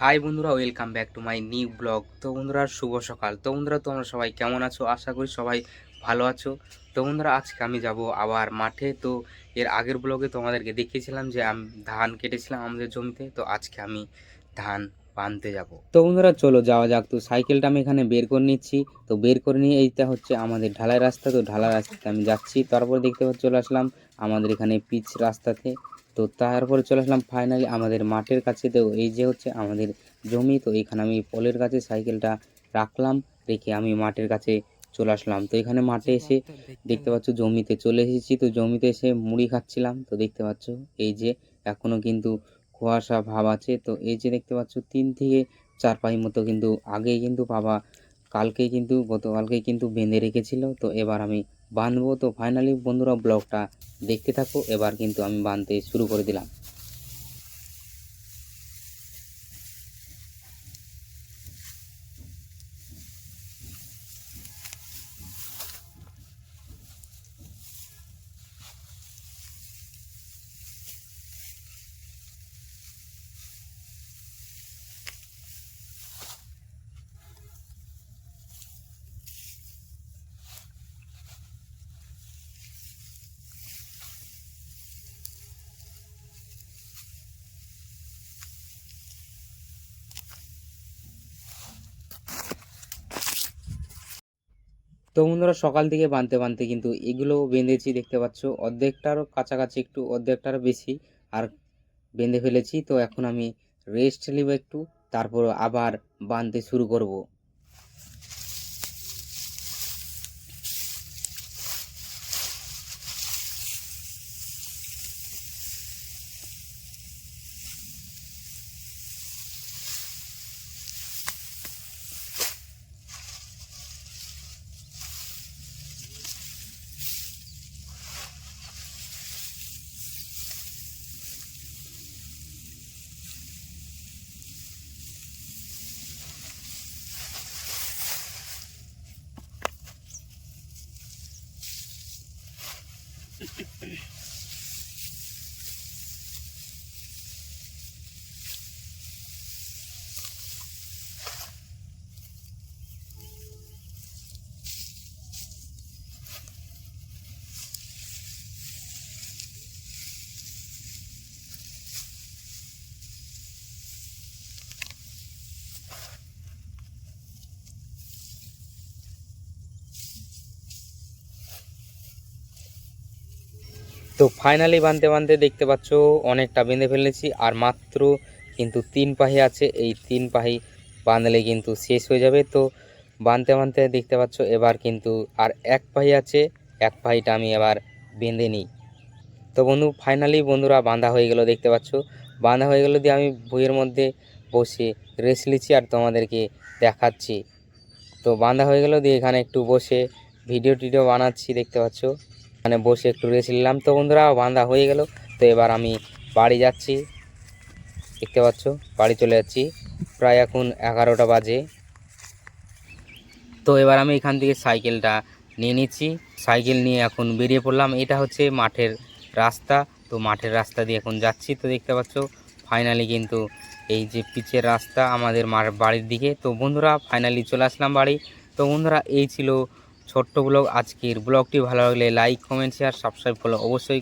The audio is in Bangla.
হাই বন্ধুরা welcome back to my new blog তো বন্ধুরা, শুভ সকাল। তো বন্ধুরা, তোমরা সবাই কেমন আছো? আশা করি সবাই ভালো আছো। তো বন্ধুরা, আজকে আমি যাব আবার মাঠে। তো এর আগের ব্লগে তোমাদেরকে দেখিয়েছিলাম যে আমি ধান কেটেছিলাম আমাদের জমিতে। তো আজকে আমি ধান বানতে যাব। তো বন্ধুরা, চলো যাওয়া যাক। তো সাইকেলটা আমি এখানে বের করে নিচ্ছি। তো বের করে নিয়ে এইটা হচ্ছে আমাদের ঢালাই রাস্তা। তো ঢালাই রাস্তাতে আমি যাচ্ছি। তারপর দেখতে চলে আসলাম আমাদের এখানে পিচ রাস্তাতে। তো তারপরে চলে আসলাম ফাইনালি আমাদের মাঠের কাছে। তো এই যে হচ্ছে আমাদের জমি, তো এখানে আমি পোলের কাছে সাইকেলটা রাখলাম, রেখে আমি মাঠের কাছে চলে আসলাম। তো এখানে মাঠে এসে দেখতে পাচ্ছ জমিতে চলে এসেছি। তো জমিতে এসে মুড়ি খাচ্ছিলাম, তো দেখতে পাচ্ছ এই যে এখনও কিন্তু কুয়াশা ভাব আছে। তো এই যে দেখতে পাচ্ছ, তিন থেকে চার পাই মতো কিন্তু আগেই কিন্তু বাবা কালকেই কিন্তু গতকালকেই কিন্তু বেঁধে রেখেছিল। তো এবার আমি বাঁধবো। তো ফাইনালি বন্ধুরা ব্লগটা দেখতে থাকো। এবার কিন্তু আমি বাঁধতে শুরু করে দিলাম। তো বন্ধুরা সকাল থেকে বাঁধতে বাঁধতে কিন্তু এগুলো বেঁধেছি, দেখতে পাচ্ছ। অর্ধেকটারও কাছাকাছি একটু, অর্ধেকটারও বেশি, আর বেঁধে ফেলেছি। তো এখন আমি রেস্ট নেব একটু, তারপর আবার বাঁধতে শুরু করব। তো ফাইনালি বাঁধতে বাঁধতে দেখতে পাচ্ছ অনেকটা বেঁধে ফেলেছি, আর মাত্র কিন্তু তিন পাহি আছে, এই তিন পাহি বাঁধলে কিন্তু শেষ হয়ে যাবে। তো বাঁধতে বাঁধতে দেখতে পাচ্ছ এবার কিন্তু আর এক পাহি আছে, এক পাহিটা আমি এবার বেঁধে নিই। তো বন্ধু ফাইনালি বন্ধুরা বাঁধা হয়ে গেল দেখতে পাচ্ছ। বাঁধা হয়ে গেল দিয়ে আমি বইয়ের মধ্যে বসে রেস্ট নিচ্ছি আর তোমাদেরকে দেখাচ্ছি। তো বাঁধা হয়ে গেল দিয়ে এখানে একটু বসে ভিডিও টিডিও বানাচ্ছি দেখতে পাচ্ছ। এখানে বসে একটু রেস্ট নিলাম। তো বন্ধুরা বাঁধা হয়ে গেল। তো এবার আমি বাড়ি যাচ্ছি। দেখতে পাচ্ছ, বাড়ি চলে যাচ্ছি। প্রায় এখন এগারোটা বাজে। তো এবার আমি এখান থেকে সাইকেলটা নিয়ে নিচ্ছি। সাইকেল নিয়ে এখন বেরিয়ে পড়লাম। এটা হচ্ছে মাঠের রাস্তা। তো মাঠের রাস্তা দিয়ে এখন যাচ্ছি। তো দেখতে পাচ্ছ ফাইনালি কিন্তু এই যে পিচের রাস্তা আমাদের বাড়ির দিকে। তো বন্ধুরা ফাইনালি চলে আসলাম বাড়ি। তো বন্ধুরা, এই ছিল ছোট্ট ব্লগ আজকের ব্লগটি ভালো লাগলে লাইক কমেন্ট শেয়ার সাবস্ক্রাইব করো অবশ্যই